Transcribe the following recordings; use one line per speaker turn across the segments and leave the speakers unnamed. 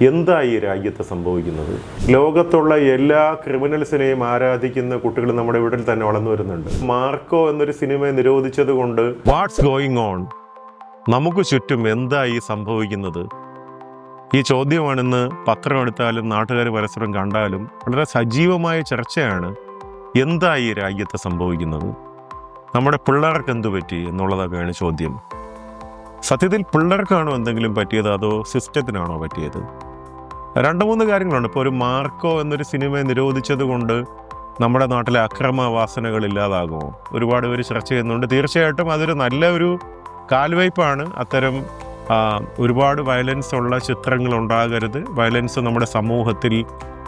എന്താ ഈ രാജ്യത്ത് സംഭവിക്കുന്നത്? ലോകത്തുള്ള എല്ലാ ക്രിമിനൽസിനെയും ആരാധിക്കുന്ന കുട്ടികൾ നമ്മുടെ വീട്ടിൽ തന്നെ വളർന്നു വരുന്നുണ്ട്. മാർക്കോ എന്നൊരു സിനിമയെ നിരോധിച്ചത് കൊണ്ട് വാട്ട്സ് ഗോയിങ് ഓൺ നമുക്ക് ചുറ്റും എന്താ ഈ സംഭവിക്കുന്നത്? ഈ ചോദ്യമാണിന്ന് പത്രമെടുത്താലും നാട്ടുകാർ പരസ്പരം കണ്ടാലും വളരെ സജീവമായ ചർച്ചയാണ് എന്താ ഈ രാജ്യത്ത് സംഭവിക്കുന്നത്? നമ്മുടെ പിള്ളേർക്ക് എന്തു പറ്റി എന്നുള്ളതൊക്കെയാണ് ചോദ്യം. സത്യത്തിൽ പിള്ളേർക്കാണോ എന്തെങ്കിലും പറ്റിയത്? അതോ സിസ്റ്റത്തിനാണോ പറ്റിയത്? രണ്ട് മൂന്ന് കാര്യങ്ങളുണ്ട്. ഇപ്പോൾ ഒരു മാർക്കോ എന്നൊരു സിനിമയെ നിരോധിച്ചത് കൊണ്ട് നമ്മുടെ നാട്ടിലെ അക്രമവാസനകൾ ഇല്ലാതാകുമോ ഒരുപാട് പേര് ചർച്ച ചെയ്യുന്നുണ്ട്. തീർച്ചയായിട്ടും അതൊരു നല്ല ഒരു കാൽവയ്പ്പാണ്. അത്തരം ഒരുപാട് വയലൻസ് ഉള്ള ചിത്രങ്ങൾ ഉണ്ടാകരുത് വയലൻസ് നമ്മുടെ സമൂഹത്തിൽ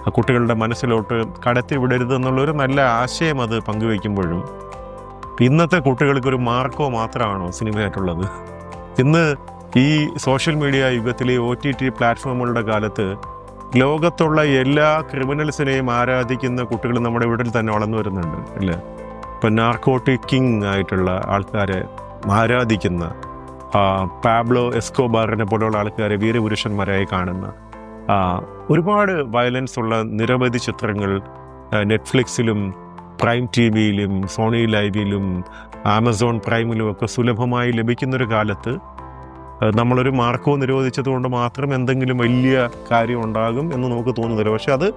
കുട്ടികളുടെ മനസ്സിലോട്ട് കടത്തി വിടരുത് എന്നുള്ളൊരു നല്ല ആശയം അത് പങ്കുവയ്ക്കുമ്പോഴും ഇന്നത്തെ കുട്ടികൾക്ക് ഒരു മാർക്കോ മാത്രമാണോ സിനിമയായിട്ടുള്ളത്? ഇന്ന് ഈ സോഷ്യൽ മീഡിയ യുഗത്തിലെ ഒ ടി ടി പ്ലാറ്റ്ഫോമുകളുടെ കാലത്ത് ലോകത്തുള്ള എല്ലാ ക്രിമിനൽസിനെയും ആരാധിക്കുന്ന കുട്ടികൾ നമ്മുടെ വീട്ടിൽ തന്നെ വളർന്നു വരുന്നുണ്ട് അല്ലേ? ഇപ്പം നാർക്കോട്ടിക്കിങ് ആയിട്ടുള്ള ആൾക്കാരെ ആരാധിക്കുന്ന പാബ്ലോ എസ്കോബാറിനെ പോലെയുള്ള ആൾക്കാരെ വീരപുരുഷന്മാരായി കാണുന്ന ഒരുപാട് വയലൻസ് ഉള്ള നിരവധി ചിത്രങ്ങൾ നെറ്റ്ഫ്ലിക്സിലും പ്രൈം ടി വിയിലും സോണി ലൈവിലും ആമസോൺ പ്രൈമിലും ഒക്കെ സുലഭമായി ലഭിക്കുന്നൊരു കാലത്ത് നമ്മളൊരു മാർക്കോ നിരോധിച്ചത് കൊണ്ട് മാത്രം എന്തെങ്കിലും വലിയ കാര്യം ഉണ്ടാകും എന്ന് നമുക്ക് തോന്നുന്നില്ല. പക്ഷെ അത്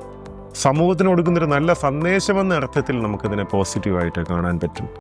സമൂഹത്തിന് കൊടുക്കുന്നൊരു നല്ല സന്ദേശമെന്ന അർത്ഥത്തിൽ നമുക്കതിനെ പോസിറ്റീവായിട്ട് കാണാൻ പറ്റും.